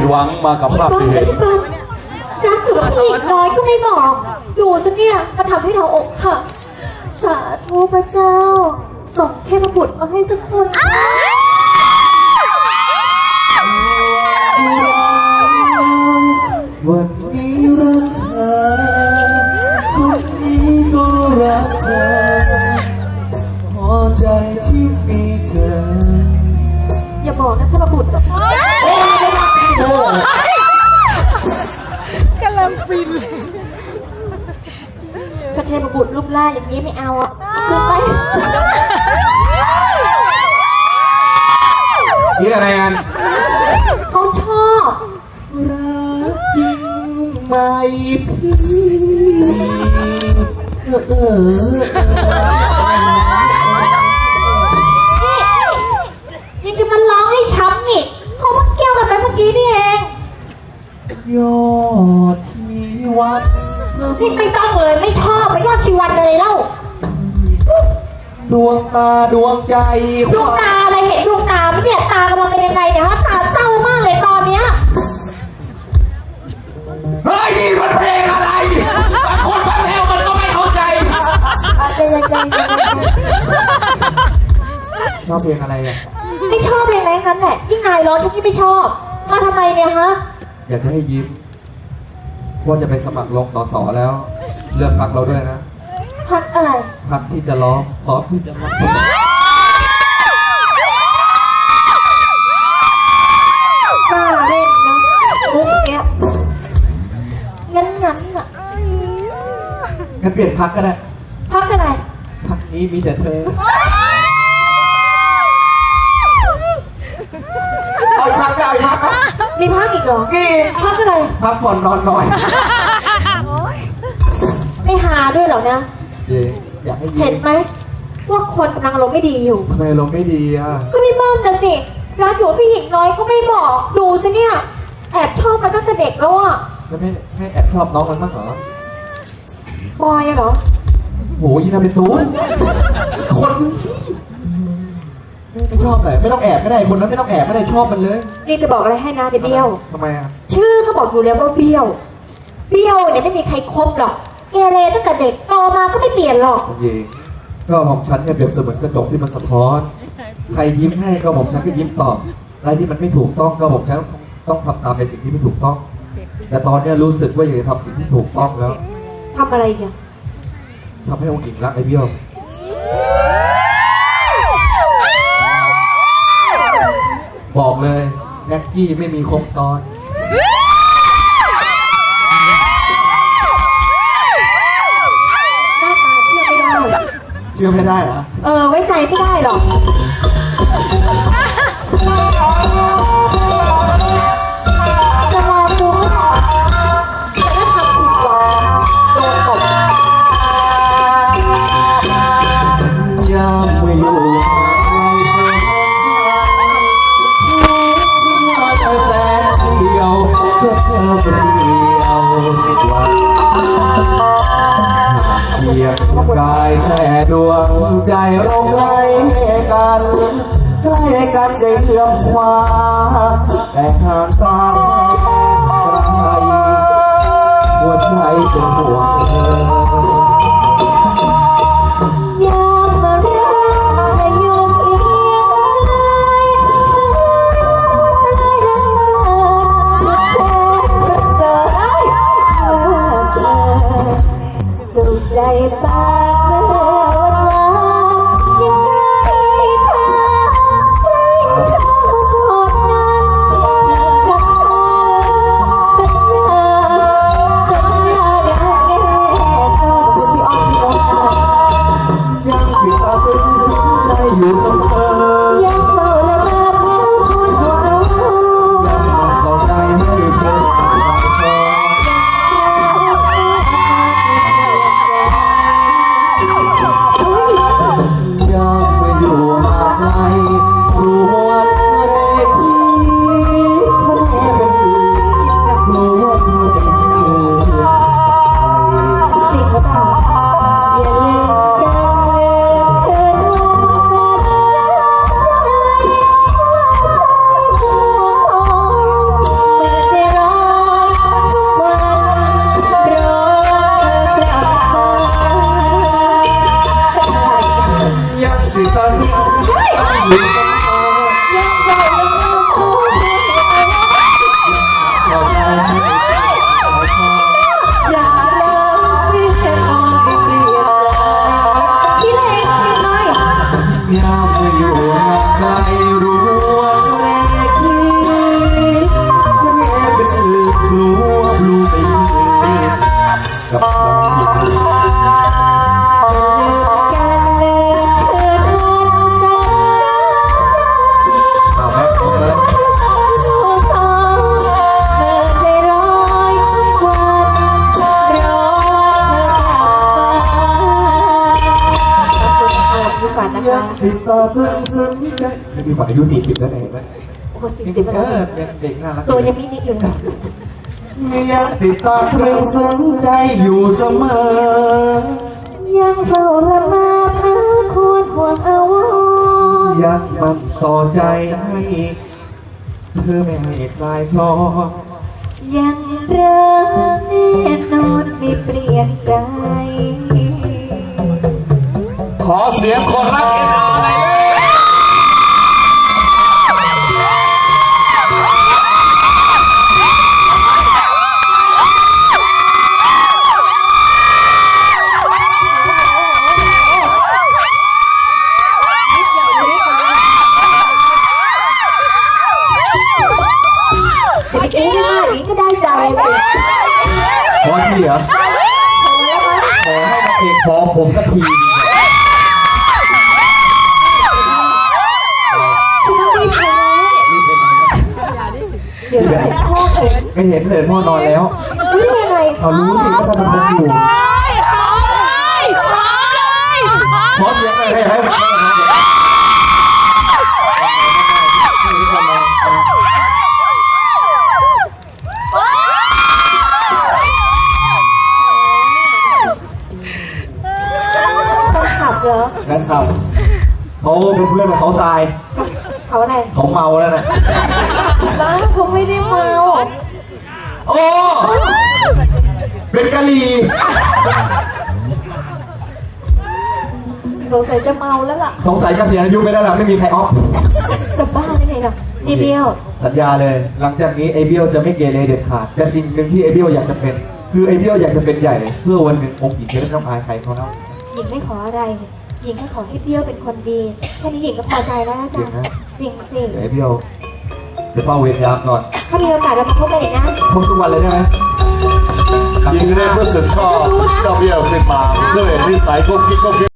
ดหวังมากับภาพที่เป็เห็นนบ้ารักอยู่กับพี่น้อยก็ไม่บอกดูซะเนี่ยมาทำให้เราอกหักสาธุพระเจ้าส่งเทพบุตรมาให้สักคนวัน เทพบุตรรูปร่างอย่างนี้ไม่เอาอะขึ้นไปคิดอะไรกันเขาชอบรักยิ่งไม่พี่เออเออนี่ยังจะมาร้องให้ช้ำอีกเขาเพิ่งเกี่ยวกันไปเมื่อกี้นี่เองยอดที่วัดเธอ นี่ไม่ต้องเลยไม่ชอบไม่ยอดชีวันเลยเล่าดวงตาดวงใจดวงตาอะไรเห็นดวงตาไหมเนี่ยตากำลังเป็นยังไงเนี่ยฮะตาเศร้ามากเลยตอนเนี้ยเฮ้ยนี่มันเพลงอะไรบางคนฟังแล้วมันก็ไม่เข้าใจใจเย็นใจเย็นใจเย็นชอบเพลงอะไรอะไม่ชอบเพลงไหนนั้นแหละยิ่งนายร้องฉันยิ่งไม่ชอบมาทำไมเนี่ยฮะอยากจะให้ยิ้ม ว่าจะไปสมัครลงสอสอแล้ว เลือกพักเราด้วยนะพักอะไรพักที่จะร้องพร้อมที่จะร้องกล้าเล่นนะมุกเนี้ยงั้นงั้นอะงั้นเปลี่ยนพักก็ได้พักอะไรพักนี้มีแต่เธอเอาอีกพักไม่เอาอีกพักนะ มีพักอีกเหรอนี่พักอะไรพักผ่อนนอนหน่อยไม่หาด้วยเหรอนะเย่อยากให้ยิ้เห็มนไหมว่าคนกำลังอารมณ์ไม่ดีอยู่ ทำไมลมณ์ไม่ดีอะก็พี่เบิ้มนะสิรักอยู่กับพี่หญิงน้อยก็ไม่บอกดูสิเนี่ยแอบชอบมาตั้งแต่เด็กแล้วอะแล้วไม่ไม่แอบชอบน้องมันบ้างเหรอบอยอะเหรอโหยีนาเป็นตูนคนมึงชี้ ไม่ชอบเลยไม่ต้องแอบก็ได้คนนั้นไม่ต้องแอบก็ได้ชอบมันเลยนี่จะบอกอะไรให้นะเดี๋ยวเบี้ยว ทำไมอะชื่อก็บอกอยู่แล้วว่าเบี้ยว เบี้ยวเนี่ยไม่มีใครคบหรอกเกเรตั้งแต่เด็กโตมาก็ไม่เปลี่ยนหรอกผมเองก็ของฉันเนี่ยเปรียบเสมือนกระจกที่มันสะท้อน ใครยิ้มให้ก็ผมฉันก็ยิ้มตอบอะไรที่มันไม่ถูกต้องก็ผมฉันต้องทำตามในสิ่งที่ไม่ถูกต้อง แต่ตอนเนี้ยรู้สึกว่าอยากจะทำสิ่งที่ถูกต้องแล้วทำอะไรเนี่ย ทำให้องค์หญิงรักไอ้เบี้ยว บอกเลยแน็กกี้ไม่มีครบซ้อน หน้าตาเชื่อไม่ได้ เชื่อไม่ได้เหรอ เออ ไว้ใจไม่ได้หรอก กายแค่ดวงใจลงไหลกันใกล้กันใจเลื่อมคว้าแต่ห่างตาแค่ไกลหัวใจเป็นห่วงเธอ ใจปา 谁把你？ ตาตึงซึ้งใจนี่มีกว่าอายุสี่สิบแล้วเนี่ยเห็นไหมโอ้โหสี่สิบเอแล้วอยังเด็กน่ารักตัวยังมินิอยู่เลยยังติดตามตรึงซึ้งใจอยู่เสมอ ยังเฝ้าละมาพาควรห่วงเอาไว้ยังมันต่อใจให้เธอไม่ให้คลายคลอยังรักแน่นอนไม่เปลี่ยนใจขอ เสียงคนรักเอ็นอาร์หน่อยเลยเมื่อกี้ท่านี้ก็ได้ใจเลยพอที่เหรอขอให้นางเอกพอผมสักทีคุณ เดี๋ยวจะพ่อเองไม่เห็นเห็นพ่อนอนแล้วรู้ได้ยังไงเอารู้สิก็ทำเป็นอยู่ขอเสียงหน่อยให้ให้ผมได้ไหมต้องขับเหรอนั่นครับเขาเป็นเพื่อนกับเขาทราย เขาอะไรเขาเมาแล้วน่ะบ้าเขาไม่ได้เมาโอ้เป็นกะลีสงสัยจะเมาแล้วล่ะ สงสัยเกษียณอายุไม่ได้แล้วไม่มีใครออฟจะบ้าได้ไงล่ะนี่เบี้ยว สัญญาเลย หลังจากนี้ไอเบี้ยวจะไม่เกเรเด็ดขาด แต่สิ่งหนึ่งที่ไอเบี้ยวอยากจะเป็น คือไอเบี้ยวอยากจะเป็นใหญ่ เพื่อวันหนึ่งองค์หญิงจะได้ไม่ต้องอายใครเขาเนาะหญิงไม่ขออะไร หญิงแค่ขอให้เบี้ยวเป็นคนดี แค่นี้หญิงก็พอใจแล้วนะจริจ๊ะงนะ จริงสิเดี๋ยวไอเบี้ยวไปเฝ้าเวรยามก่อนถ้ามีโอกาสเรามาพบกันอีกนะพบทุกวันเลยได้ไหมยิงเล่นรู้สึกชอบเจ้าเบี้ยวขึ้นมาด้วยนิสัยกุ๊กกิ๊กกุ๊กกิ๊ก